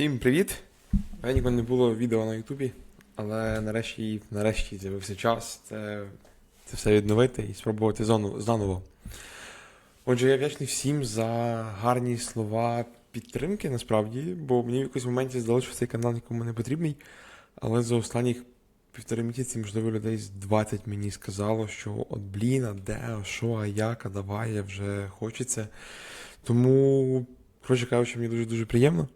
Всім привіт! Ніколи не було відео на Ютубі, але нарешті, нарешті з'явився час це, це все відновити і спробувати заново. Отже, я вдячний всім за гарні слова підтримки, насправді, бо мені в якийсь моменті здалося, що цей канал нікому не потрібний, але за останніх півтори місяці, можливо, людей з 20 мені сказало, що от блін, а де, а що, а як, а давай, я вже хочеться. Тому, коротше кажучи, мені дуже-дуже приємно.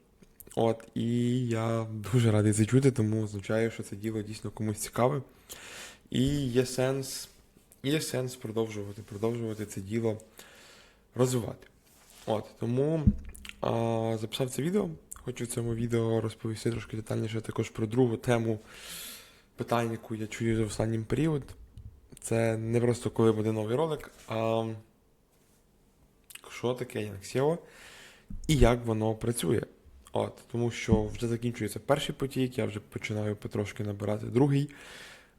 От, і я дуже радий це чути, тому означає, що це діло дійсно комусь цікаве. І є сенс, є сенс продовжувати, продовжувати це діло розвивати. От, тому а, записав це відео. Хочу в цьому відео розповісти трошки детальніше також про другу тему питань, яку я чую за останнім період. Це не просто коли буде новий ролик, а що таке SEO і як воно працює. От, тому що вже закінчується перший потік, я вже починаю потрошки набирати другий.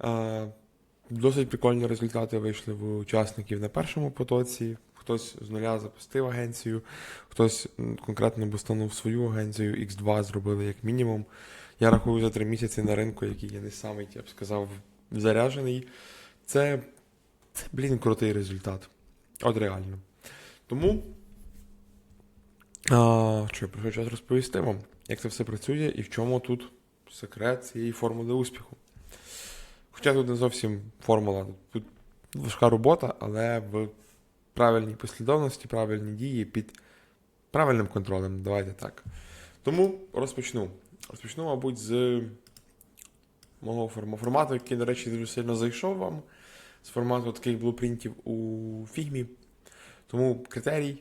Е, досить прикольні результати вийшли в учасників на першому потоці. Хтось з нуля запустив агенцію, хтось конкретно бустанув свою агенцію, X2 зробили як мінімум. Я рахую за три місяці на ринку, який я не самий, я б сказав, заряджений. Це, це блін, крутий результат. От реально. Тому а, я прийшов час розповісти вам, як це все працює і в чому тут секрет цієї формули успіху. Хоча тут не зовсім формула, тут важка робота, але в правильній послідовності, правильні дії під правильним контролем. Давайте так. Тому розпочну. Розпочну, мабуть, з мого формату, який, до речі, дуже сильно зайшов вам, з формату таких блупринтів у фігмі. Тому критерій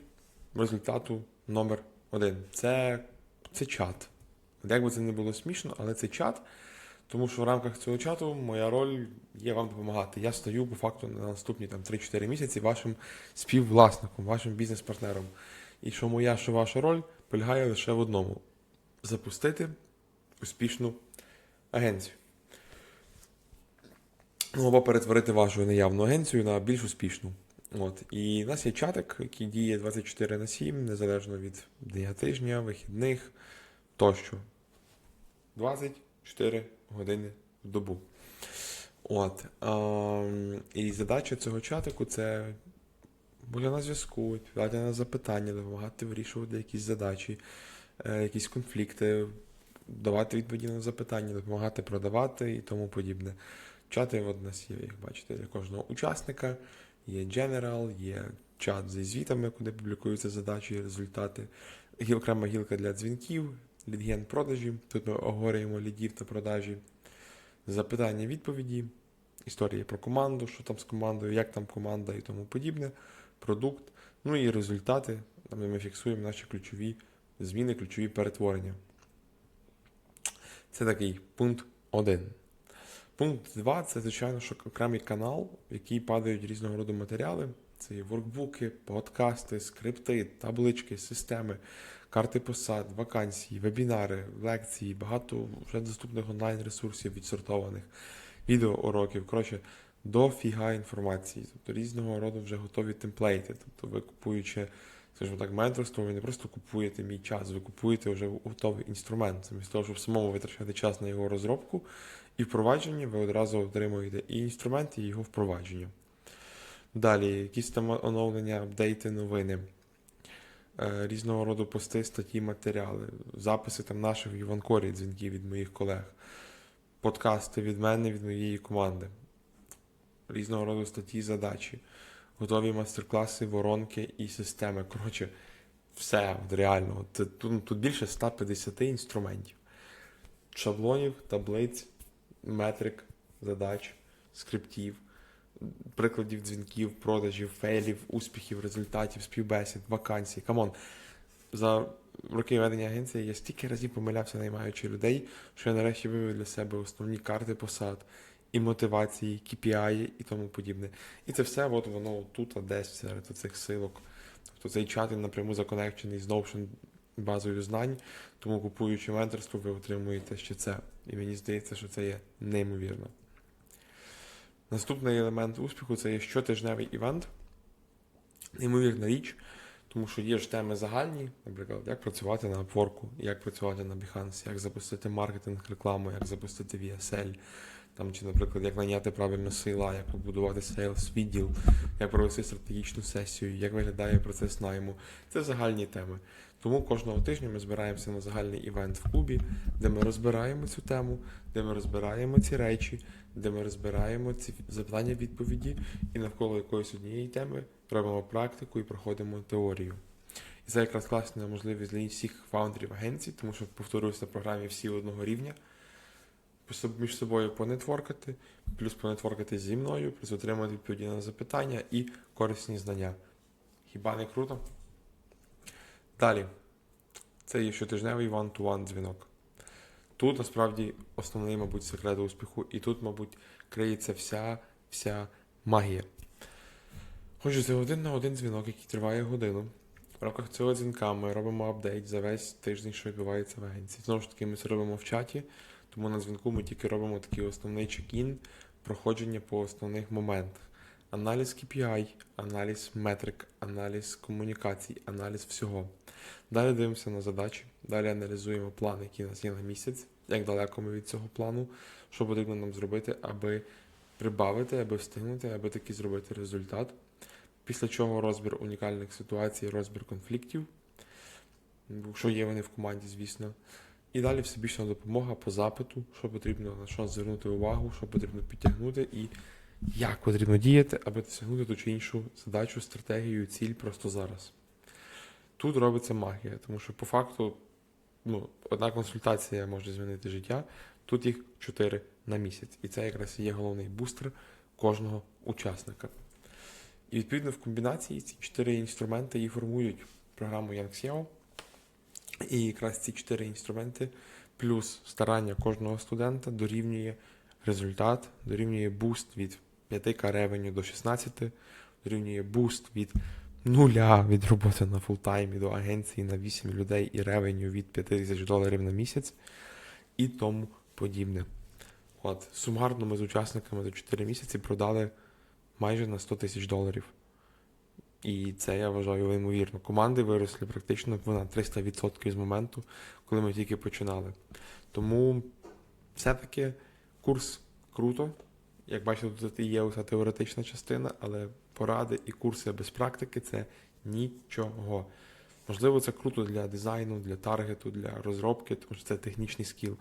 результату номер один. Це, це чат. Як би це не було смішно, але це чат. Тому що в рамках цього чату моя роль є вам допомагати. Я стою по факту на наступні там, 3-4 місяці вашим співвласником, вашим бізнес-партнером. І що моя, що ваша роль полягає лише в одному: запустити успішну агенцію. Ну, або перетворити вашу неявну агенцію на більш успішну. От. І в нас є чатик, який діє 24 на 7, незалежно від дня тижня, вихідних тощо. 24 години в добу. От. А, і задача цього чатику це бути на зв'язку, відповідати на запитання, допомагати вирішувати якісь задачі, е, якісь конфлікти, давати відповіді на запитання, допомагати продавати і тому подібне. Чати у нас є, як бачите, для кожного учасника. Є General, є чат зі звітами, куди публікуються задачі і результати. Окрема гілка для дзвінків, лідген продажі. Тут ми оговорюємо лідів та продажі, запитання, відповіді, історії про команду, що там з командою, як там команда і тому подібне, продукт. Ну і результати, там ми фіксуємо наші ключові зміни, ключові перетворення. Це такий пункт 1. Пункт 2 це, звичайно, що окремий канал, в який падають різного роду матеріали. Це є воркбуки, подкасти, скрипти, таблички, системи, карти посад, вакансії, вебінари, лекції, багато вже доступних онлайн-ресурсів відсортованих, відеоуроків. Коротше, дофіга інформації. Тобто різного роду вже готові темплейти. Тобто ви купуючи, скажімо так, менторство, ви не просто купуєте мій час, ви купуєте вже готовий інструмент. Замість того, щоб самому витрачати час на його розробку і впровадження, ви одразу отримуєте і інструмент, і його впровадження. Далі, якісь там оновлення, апдейти, новини, е, різного роду пости, статті, матеріали, записи там наших в Іванкорі, дзвінків від моїх колег, подкасти від мене, від моєї команди, різного роду статті, задачі, готові майстер-класи, воронки і системи. Коротше, все от реально. Тут, тут більше 150 інструментів, шаблонів, таблиць, метрик, задач, скриптів прикладів дзвінків, продажів, фейлів, успіхів, результатів, співбесід, вакансій. Камон. За роки ведення агенції я стільки разів помилявся, наймаючи людей, що я нарешті вивів для себе основні карти посад, і мотивації, KPI і тому подібне. І це все от воно тут, десь серед цих силок. Тобто цей чат напряму законекчений з Notion базою знань, тому купуючи менторство, ви отримуєте ще це. І мені здається, що це є неймовірно. Наступний елемент успіху це є щотижневий івент. Неймовірна річ, Тому що є ж теми загальні, наприклад, як працювати на Upwork, як працювати на Behance, як запустити маркетинг, рекламу, як запустити VSL, там, чи, наприклад, як найняти правильно сила, як побудувати сейлс відділ, як провести стратегічну сесію, як виглядає процес найму. Це загальні теми. Тому кожного тижня ми збираємося на загальний івент в клубі, де ми розбираємо цю тему, де ми розбираємо ці речі, де ми розбираємо ці запитання відповіді і навколо якоїсь однієї теми робимо практику і проходимо теорію. І це якраз класна можливість для всіх фаундерів агенцій, тому що, повторююся, на програмі всі одного рівня. Між собою понетворкати, плюс понетворкати зі мною, плюс отримати відповіді на запитання і корисні знання. Хіба не круто? Далі. Це є щотижневий one-to-one дзвінок. Тут насправді основний, мабуть, секрет успіху, і тут, мабуть, криється вся, вся магія. Отже, це один на один дзвінок, який триває годину. В рамках цього дзвінка ми робимо апдейт за весь тиждень, що відбувається в агенції. Знову ж таки, ми це робимо в чаті, тому на дзвінку ми тільки робимо такий основний чек-ін, проходження по основних моментах. Аналіз KPI, аналіз метрик, аналіз комунікацій, аналіз всього. Далі дивимося на задачі, далі аналізуємо план, який у нас є на місяць, як далеко ми від цього плану, що потрібно нам зробити, аби прибавити, аби встигнути, аби таки зробити результат. Після чого розбір унікальних ситуацій, розбір конфліктів, якщо є вони в команді, звісно. І далі всебічна допомога по запиту, що потрібно на що звернути увагу, що потрібно підтягнути і як потрібно діяти, аби досягнути ту чи іншу задачу, стратегію, ціль просто зараз. Тут робиться магія, тому що по факту ну, одна консультація може змінити життя, тут їх чотири на місяць. І це якраз є головний бустер кожного учасника. І відповідно в комбінації ці чотири інструменти і формують програму YangSEO. І якраз ці чотири інструменти плюс старання кожного студента дорівнює результат, дорівнює буст від 5к ревеню до 16, дорівнює буст від нуля від роботи на фултаймі до агенції на 8 людей і ревеню від 5 тисяч доларів на місяць і тому подібне. От, сумарно ми з учасниками за 4 місяці продали майже на 100 тисяч доларів. І це я вважаю ймовірно. Команди виросли практично на 300% з моменту, коли ми тільки починали. Тому все-таки курс круто. Як бачите, тут є оця теоретична частина, але поради і курси без практики це нічого. Можливо, це круто для дизайну, для таргету, для розробки, тому що це технічний скіл.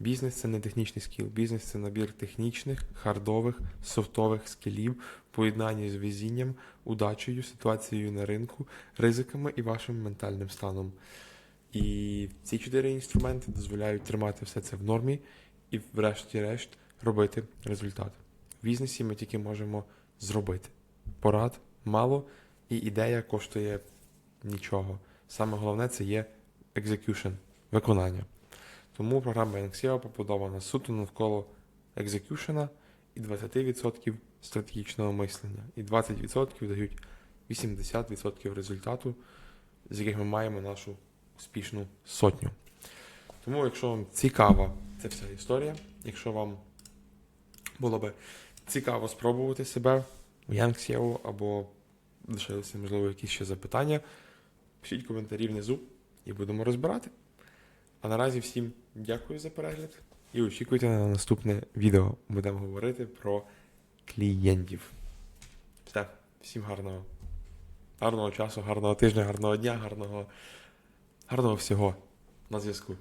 Бізнес це не технічний скіл. Бізнес це набір технічних, хардових, софтових скілів, поєднанні з везінням, удачею, ситуацією на ринку, ризиками і вашим ментальним станом. І ці чотири інструменти дозволяють тримати все це в нормі і, врешті-решт, робити результат. В бізнесі ми тільки можемо зробити. Порад мало, і ідея коштує нічого. Саме головне це є execution, виконання. Тому програма NXIO побудована суто навколо екзекюшена і 20% стратегічного мислення. І 20% дають 80% результату, з яких ми маємо нашу успішну сотню. Тому, якщо вам цікава ця вся історія, якщо вам було би цікаво спробувати себе в YangSEO або лишилися, можливо, якісь ще запитання, пишіть коментарі внизу і будемо розбирати. А наразі всім дякую за перегляд і очікуйте на наступне відео. Будемо говорити про клієнтів. Все, всім гарного. Гарного часу, гарного тижня, гарного дня, гарного, гарного всього на зв'язку.